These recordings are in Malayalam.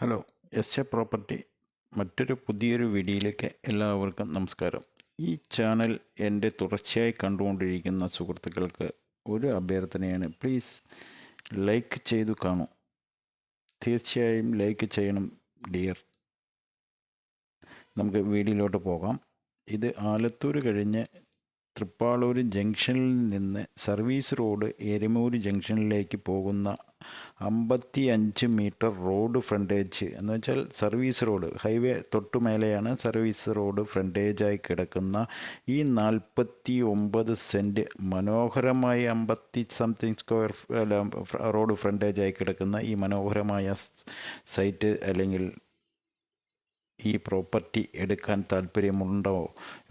ഹലോ എസ് എ പ്രോപ്പർട്ടി മറ്റൊരു പുതിയൊരു വീഡിയോയിലേക്ക് എല്ലാവർക്കും നമസ്കാരം. ഈ ചാനൽ എന്റെ തുടർച്ചയായി കണ്ടുകൊണ്ടിരിക്കുന്ന സുഹൃത്തുക്കൾക്ക് ഒരു അഭ്യർത്ഥനയാണ്. പ്ലീസ് ലൈക്ക് ചെയ്തു കാണൂ. തീർച്ചയായും ലൈക്ക് ചെയ്യണം ഡിയർ. നമുക്ക് വീഡിയോയിലോട്ട് പോകാം. ഇത് ആലത്തൂർ കഴിഞ്ഞ് തൃപ്പാളൂർ ജംഗ്ഷനിൽ നിന്ന് സർവീസ് റോഡ് എരുമൂര് ജംഗ്ഷനിലേക്ക് പോകുന്ന അമ്പത്തി അഞ്ച് മീറ്റർ റോഡ് ഫ്രണ്ടേജ്. എന്ന് വെച്ചാൽ സർവീസ് റോഡ് ഹൈവേ തൊട്ടു മേലെയാണ് സർവീസ് റോഡ് ഫ്രണ്ടേജായി കിടക്കുന്ന ഈ നാൽപ്പത്തി ഒമ്പത് സെന്റ് മനോഹരമായ അമ്പത്തി സംതിങ് സ്ക്വയർ റോഡ് ഫ്രണ്ടേജായി കിടക്കുന്ന ഈ മനോഹരമായ സൈറ്റ് അല്ലെങ്കിൽ ഈ പ്രോപ്പർട്ടി എടുക്കാൻ താല്പര്യമുണ്ടോ?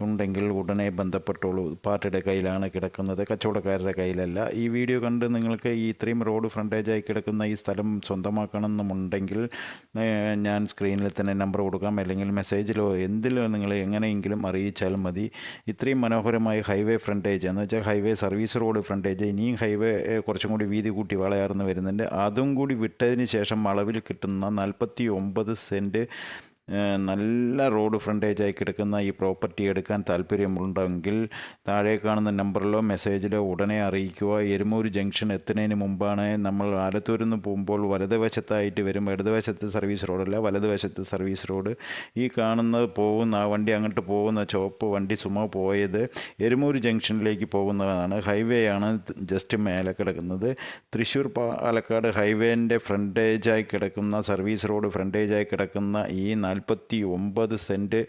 ഉണ്ടെങ്കിൽ ഉടനെ ബന്ധപ്പെട്ടോളൂ. പാർട്ടിയുടെ കയ്യിലാണ് കിടക്കുന്നത്. കച്ചവടക്കാരുടെ കയ്യിലല്ല. ഈ വീഡിയോ കണ്ട് നിങ്ങൾക്ക് ഈ ഇത്രയും റോഡ് ഫ്രണ്ടേജായി കിടക്കുന്ന ഈ സ്ഥലം സ്വന്തമാക്കണമെന്നുണ്ടെങ്കിൽ ഞാൻ സ്ക്രീനിൽ തന്നെ നമ്പർ കൊടുക്കാം. അല്ലെങ്കിൽ മെസ്സേജിലോ എന്തിലോ നിങ്ങൾ എങ്ങനെയെങ്കിലും അറിയിച്ചാൽ മതി. ഇത്രയും മനോഹരമായ ഹൈവേ ഫ്രണ്ടേജ് എന്ന് വെച്ചാൽ ഹൈവേ സർവീസ് റോഡ് ഫ്രണ്ടേജ് ഇനിയും ഹൈവേ കുറച്ചും കൂടി വീതി കൂട്ടി വളയാർന്ന് വരുന്നുണ്ട്. അതും കൂടി വിട്ടതിന് ശേഷം അളവിൽ കിട്ടുന്ന നാൽപ്പത്തി ഒമ്പത് സെന്റ് നല്ല റോഡ് ഫ്രണ്ടേജായി കിടക്കുന്ന ഈ പ്രോപ്പർട്ടി എടുക്കാൻ താല്പര്യമുണ്ടെങ്കിൽ താഴെ കാണുന്ന നമ്പറിലോ മെസ്സേജിലോ ഉടനെ അറിയിക്കുക. എരുമൂർ ജംഗ്ഷൻ എത്തുന്നതിന് മുമ്പാണ് നമ്മൾ ആലത്തൂരിൽ നിന്ന് പോകുമ്പോൾ വലതുവശത്തായിട്ട് വരും ഇടതുവശത്ത് സർവീസ് റോഡല്ല വലതുവശത്ത് സർവീസ് റോഡ്. ഈ കാണുന്നത് പോകുന്ന ആ വണ്ടി അങ്ങോട്ട് പോകുന്ന ചോപ്പ് വണ്ടി സുമ പോയത് എരുമൂർ ജംഗ്ഷനിലേക്ക് പോകുന്നതാണ്. ഹൈവേ ആണ് ജസ്റ്റ് മേലെ കിടക്കുന്നത്. തൃശ്ശൂർ പാലക്കാട് ഹൈവേന്റെ ഫ്രണ്ടേജായി കിടക്കുന്ന സർവീസ് റോഡ് ഫ്രണ്ടേജായി കിടക്കുന്ന ഈ നാൽപ്പത്തി ഒമ്പത് സെന്റ്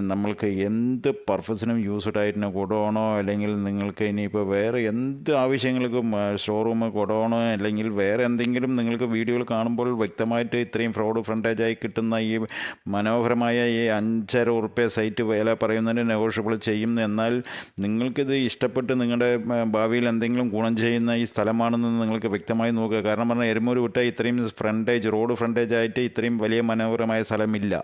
നമ്മൾക്ക് എന്ത് പർപ്പസിനും യൂസ്ഡ് ആയിട്ട് കൊടോണോ അല്ലെങ്കിൽ നിങ്ങൾക്ക് ഇനിയിപ്പോൾ വേറെ എന്ത് ആവശ്യങ്ങൾക്കും ഷോറൂം കൊടോണോ അല്ലെങ്കിൽ വേറെ എന്തെങ്കിലും നിങ്ങൾക്ക് വീഡിയോകൾ കാണുമ്പോൾ വ്യക്തമായിട്ട് ഇത്രയും ഫ്രോഡ് ഫ്രണ്ടേജായി കിട്ടുന്ന ഈ മനോഹരമായ ഈ അഞ്ചര ഉറുപ്പ്യ സൈറ്റ് വില പറയുന്നതിന് നെഗോഷ്യബിൾ ചെയ്യും. എന്നാൽ നിങ്ങൾക്കിത് ഇഷ്ടപ്പെട്ട് നിങ്ങളുടെ ഭാവിയിൽ എന്തെങ്കിലും ഗുണം ചെയ്യുന്ന ഈ സ്ഥലമാണെന്ന് നിങ്ങൾക്ക് വ്യക്തമായി നോക്കുക. കാരണം പറഞ്ഞാൽ എരുമൂര് വിട്ട ഇത്രയും ഫ്രണ്ടേജ് റോഡ് ഫ്രണ്ടേജ് ആയിട്ട് ഇത്രയും വലിയ മനോഹരമായ സ്ഥലമില്ല.